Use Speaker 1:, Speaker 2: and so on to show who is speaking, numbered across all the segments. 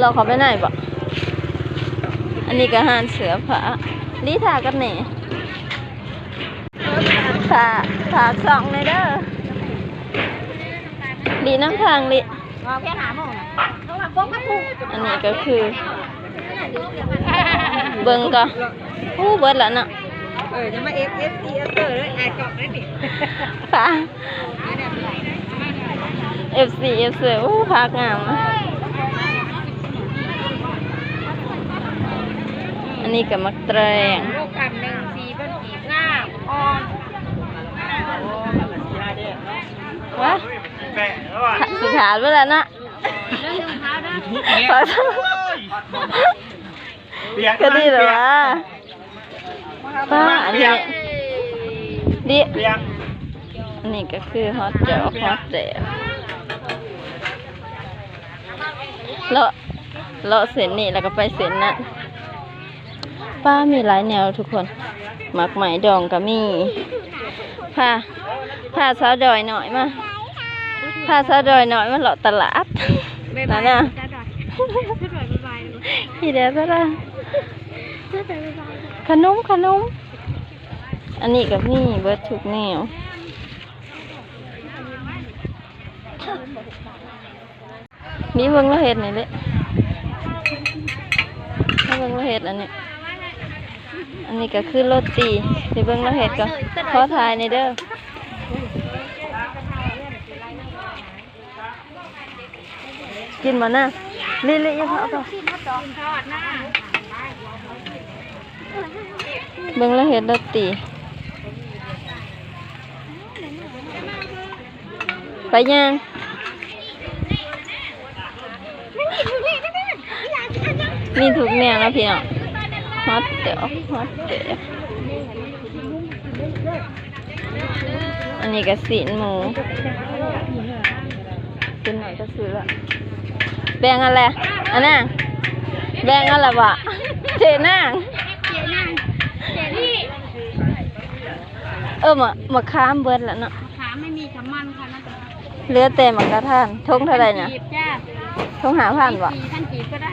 Speaker 1: เราเขาไปไหนบ่อันนี้ก็หานเสือผาลีทากันแหน่ผาผาสองเลยเด้อลีน้ำทางลี
Speaker 2: เอาแค่หาโมงนะเขาว่าโป๊กกระปุก
Speaker 1: อันนี้ก็คือ เบิ่งก็อู้เบิดแล้วเนาะ
Speaker 2: เออจะมาเอฟเอฟซีเอฟเออเลยไอ้กรอบนั่นนี่
Speaker 1: ผา FC FC อู้พักงาม อะอันนี้ก็มักแตรง
Speaker 2: ลูกกันหนึ่งสี่เป็นกีบง่ามอ่อน
Speaker 1: วะสุดท้ายไปแล้วนะ
Speaker 2: เรื่องรองเท้าได้
Speaker 1: ขอโทษก็ดีเหรอวะป้าอันนี้ดิ
Speaker 3: เปียก
Speaker 1: อันนี้ก็คือฮอตเจลฮอตเจลเลาะเลาะเส้นนี่แล้วก็ไปเส้นนั่น ป้ามีหลายแนวทุกคนหมักไหมดองก็มีผ้าผ้าสาดอยหน่อยมาผ้าสาดอยหน่อยมาเลาะตลาดนั่นน่ะ
Speaker 2: จ้าดอยจ้าดอยบ๊ายบาย
Speaker 1: อีเดียวซะละ
Speaker 2: จ้าดอยบ๊ายบาย
Speaker 1: ขนมขนมอันนี้กับนี่เบิร์ดทุกแนวมีเบิ่งและเห็ดนี่เลยถ้าเบิ่งและเห็ดอันนี้ อันนี้ก็คือโรตีที่เบิ่งและเห็ดก็ขอถ่ายในอยเด้อกินบ่นะลิลิอยังเอาต่อ
Speaker 2: ทอดหน้า
Speaker 1: เบิ่งแล้วเห็นโรตีไปยังมีทุกแนวนะพี่น้อง ฮอตเดี๋ยวฮอตเดี๋ยวอันนี้ก็สีนหมูกินหน่อยก็ซื้อละแบ่งอะไรอันน่ะแบ่งอะไรวะเจนาง
Speaker 2: เจ๊นั่งเจ๊นี่
Speaker 1: เออมามาค้ามเบิดแล้วเนาะ
Speaker 2: ขาไม่มีขมันค่ะนะ
Speaker 1: เหลือแต่หมักกระทานทงเท่าไหรเนี่ย
Speaker 2: จีบจ้า
Speaker 1: ทงหาพันวะ
Speaker 2: จีท่านจีบก็ได้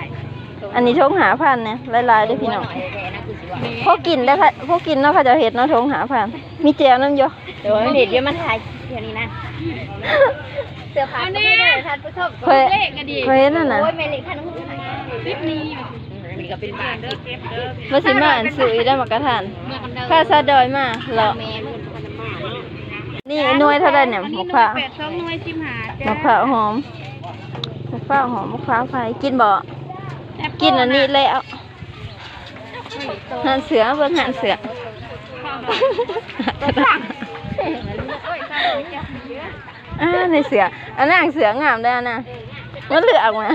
Speaker 1: อันนี้ทงหาพันเนี่ยหลายๆเด้วยพี่น้องพวกกินได้อค่ะพวกกินเนาะเขาจะเห็ดเนาะทงหาพันมีเจียวน้ำโย
Speaker 2: เดี๋ยวเด็ดเดี๋ยวมันถ่ายเดี๋ยวนี้นะเสื้อผ้าก็ไม่ได้ท่านผู้ชม
Speaker 1: เคย
Speaker 2: เลขก็ดี
Speaker 1: เคยเห็นนั่นน่ะ
Speaker 2: โอ้ยไม่เลขท่านผู้ชมคลิปนี้นี่ก็เป็นบาทเด้อเก็บเด้อ
Speaker 1: มาสิมาอันซื้ออีได้หมักกระทาน
Speaker 2: เมื่อกันเด้อ
Speaker 1: ค่าซาดอยมาเหรอ
Speaker 2: แม่มือพันมา
Speaker 1: นี่หน่วยเท่าไหรเนี่ยมะพร้าว
Speaker 2: แปดสองหน่วยชิมหามะ
Speaker 1: พร้าวหอมมะพร้าวหอมมะพร้าวไฟกินบ่ กินอันนี้แล้วหันเสือเบิ่งหันเสืออ่าในเสืออันนั้นเสืองามได้อันนะมันเหลือกมา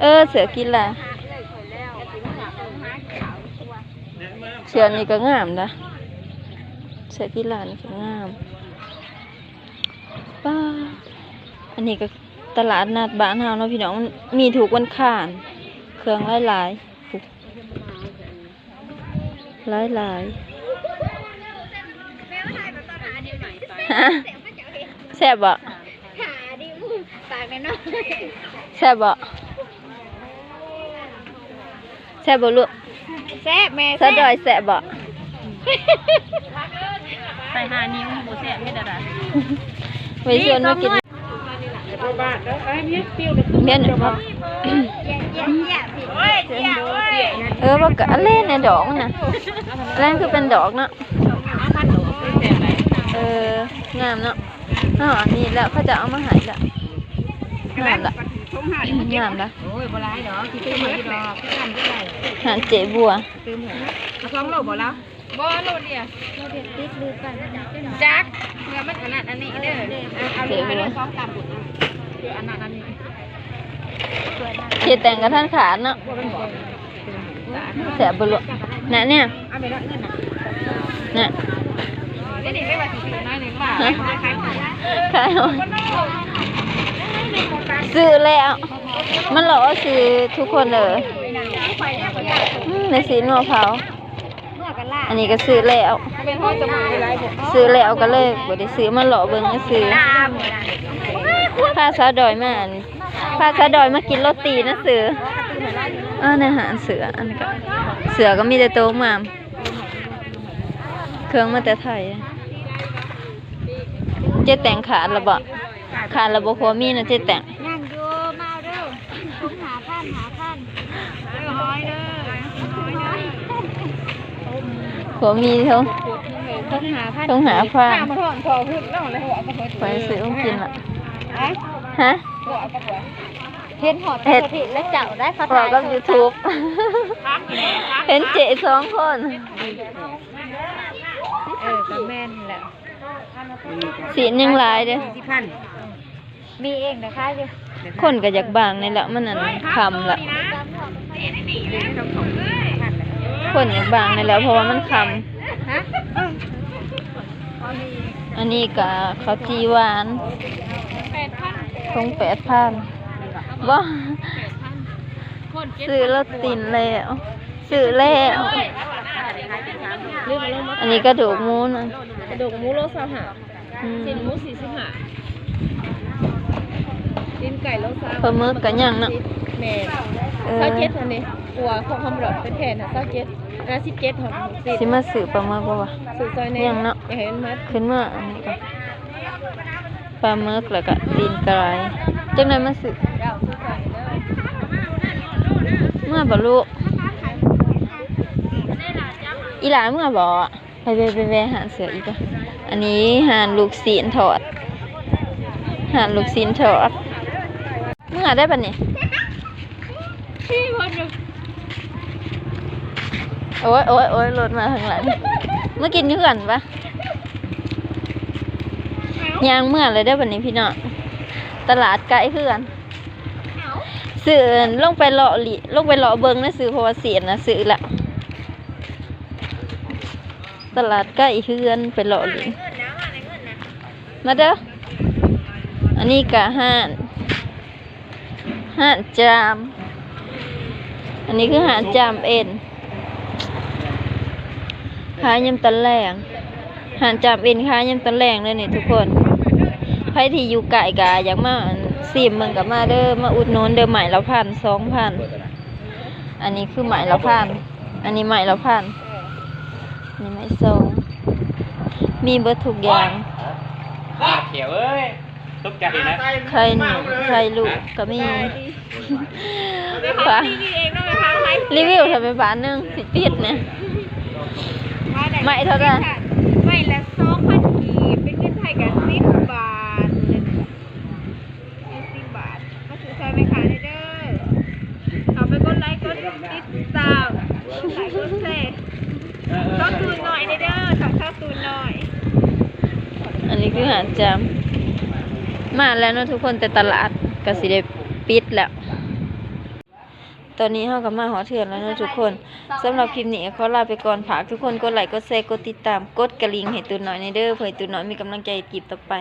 Speaker 1: เออเสือกินแหละเสือนี่ก็งามนะเสือกินแหละนี่ก็งามป้าอันนี้ก็ ตลาดนัดบ้านเฮาเนาะพี่น้องมันมีถูกวันข้าน เครื่องหลายๆหลายหลายๆฮะแซ่บบ่
Speaker 2: ขาดิมึงปากน้อย
Speaker 1: แซ่บบ่แซ่บบ่ลูก
Speaker 2: แซ่บแม่
Speaker 1: ซะดอยแซ่บบ่
Speaker 2: ใส่หานิ้วหมูแซ่บไม่ได้ละ
Speaker 1: ไว้ชวนมากิน
Speaker 2: เลย
Speaker 1: เมียนอยู่บ่
Speaker 2: เยี่ยเยี่ยเยี่ยพี่โอ้ยเยี่ยโอ้ย
Speaker 1: เออบ่กะอันเล่นในดอกมันน่ะอันนั้นคือเป็นดอกเนาะ
Speaker 2: พันหนูแซ่บไหม
Speaker 1: เอองามเนาะอ๋ออันนี้แล้วเขาจะเอามาให้ละงามละ
Speaker 2: ชมหาด
Speaker 1: งามละ
Speaker 2: โอ้ยบ่ร้ายดอกที่ตื้อมาที่ดอกที่ทำได้ไร
Speaker 1: หานเจ๊บัว
Speaker 2: ตื้อเหมือนเอาสองโลบ่แล้วบ่โลเดียวโลเดียวติดลือกันจักเมื่อมันขนาดอันนี้เด้อเอาเรือเอาสองตามบุญ คืออันนั้นอันนี้
Speaker 1: เฮ็ดแต่งกับท่านขานเนาะแซ่บบ่ลูกน่ะเนี่ย
Speaker 2: เอาไปร้อยเงินน่ะ
Speaker 1: น่ะ
Speaker 2: นี่นี่ไม่ว่าสิน้อยหนึ่งบาท
Speaker 1: ฮะ
Speaker 2: ขายขาย
Speaker 1: ขายเอาซื้อแล้ว มันหล่อซื้อทุกคนเลยอืมในสีนัวเผา
Speaker 2: เมื่อกันล่า
Speaker 1: อันนี้ก็ซื้อแล้ว
Speaker 2: เป็นห้อยจมูกอะไรผม
Speaker 1: ซื้อแล้วก็เลยบ่ได้ซื้อมาหล่อเบิ่งก็ซื้อ
Speaker 2: ตามค
Speaker 1: พาสาวดอยมาอันพาสาวดอยมากินโรตีนะเสืออ่าในอาหารเสืออันนี้ก็เสือก็มีแต่โต๊ะมามเครื่องมาแต่ไทยเจ๊แต่งขาดระบะขาดระบบพอมีนะเจ๊แต่ง
Speaker 2: นั่งดูมาเอาเด้อต้องหาพันหาพันร้อยเด้อร้อยเด้อ
Speaker 1: พอมีเท่า
Speaker 2: ต้องหาพัน
Speaker 1: ต้องหาผ้า
Speaker 2: มาถอนพอพูดแล้วเลยหัวมาเปิด
Speaker 1: ไปซื้อต้องกินละ
Speaker 2: ไอ้
Speaker 1: ฮะ
Speaker 2: หัวกระหัวเห็นหอด
Speaker 1: เห็ด
Speaker 2: ผิดและเจ้าได้ภา
Speaker 1: พอ
Speaker 2: ษา
Speaker 1: กับยูทูบเห็นเจ๊สองคน
Speaker 2: เออก็แม่นแหละ
Speaker 1: สียังหลายเด้อ
Speaker 2: สี่พันมีเองนะคะเดี๋ยว
Speaker 1: คนก็อยากบางนี่แหละมันนั่นคำละคนอยากบางนี่แหล้วเพราะว่ามันค
Speaker 2: ฮะำ
Speaker 1: อันนี้ก็ข้าวจีหวาน
Speaker 2: แปดพัน
Speaker 1: ทงแปดพันบ่
Speaker 2: คนเจ็ด
Speaker 1: ซื้อแล้วตินแล้วซื้อแล้ว
Speaker 2: ลืมมาลงมา
Speaker 1: อันนี้กระดูกหมูนะ
Speaker 2: กระดูกหมูโลสามหา
Speaker 1: อืม
Speaker 2: สินหมูสี่สิบห้าสินไก่โลสาม
Speaker 1: ปลาหมึกกันยังเนาะ
Speaker 2: แม่
Speaker 1: เออ
Speaker 2: เศร้าเจ็ดอันนี้ตัวของคำหลอดเป็นแผ่นนะเศร้าเจ็ดนะสิบเจ็ดของสิบ
Speaker 1: สิมาซื้อปลาหมึกบ่วะ
Speaker 2: สูตรซอยใน
Speaker 1: ยังเนาะ
Speaker 2: อย่าเห็นมัด
Speaker 1: ขึ้นมาอันนี้ก็ ปลาหมึกแล้วก็ตีนไก่จังไดมาซื้า
Speaker 2: สูตรซอยเด้อ
Speaker 1: เมื่อบ่ลูกอีหลานเมื่อบ่อไปไปไปไปหาเสืออีกอะอันนี้หานลูกศีลถอดหานลูกศีลถอดเมื่อได้ปะเนี่ยโอ้ยโอ้ยโอ้ยรถมาทางหลังเมื่อกินอยู่กันปะ ยางเมื่อเลยได้ปะเนี่ยพี่น้องตลาดไกลเพื่อนสื่อลงไปเลาะหลิลงไปเลาะเบิงนะสื่อเพราะว่าเสียนะสื่อละตลาดใกล้เพื่อนไปเลาะหลิมาเด้ออันนี้กะห้านห้านจาม อันนี้คือหาดจามเอ็นขายยำตะแลงหาดจามเอ็นขายยำตะแลงเลยนี่ทุกคน ใครที่อยู่ไก่กาอยากมาซีมเมืองกับมาเด้อมาอุดหนุนเด้อใหม่ละพันสองพันอันนี้คือใหม่ละพันอันนี้ใหม่ละพันอันนี้ไม่ทรงมีเบิดทุกอย่าง
Speaker 3: เขียวเอ้ยตกใจนะ
Speaker 1: ใครหนึ่งใครลูกก็มีฝา
Speaker 2: นี่เองต้องไปค้างไหม
Speaker 1: รีวิวทำไปบาทหนึงสิปิดเนี่ยไม่เท่าไหร่
Speaker 2: ไม่ละสองพันกีบเป็นเงินไทยกันสิบบาทเลยนะสิบบาทก็ถือซอยไปขายเลยเด้อเอาไปกดไลค์กดติดตามกดไลค์กดแชร์ก็ตูนหน่อยเด้อถักข้าวตูนหน่อย
Speaker 1: อันนี้คือหาด จามาแล้วนะทุกคนแต่ตลาดก็สิได้ปิดแล้ว ตอนนี้เฮากับมาหอเถื่อนแล้วนะทุกคนสำหรับคลิปนี้ขอลาไปก่อนฝากทุกคนกดไลค์กดแชร์กดติดตามกดกระลิงให้ตูนหน่อยในเด้อเพื่อตูนหน่อยมีกำลังใจคลิปต่อไป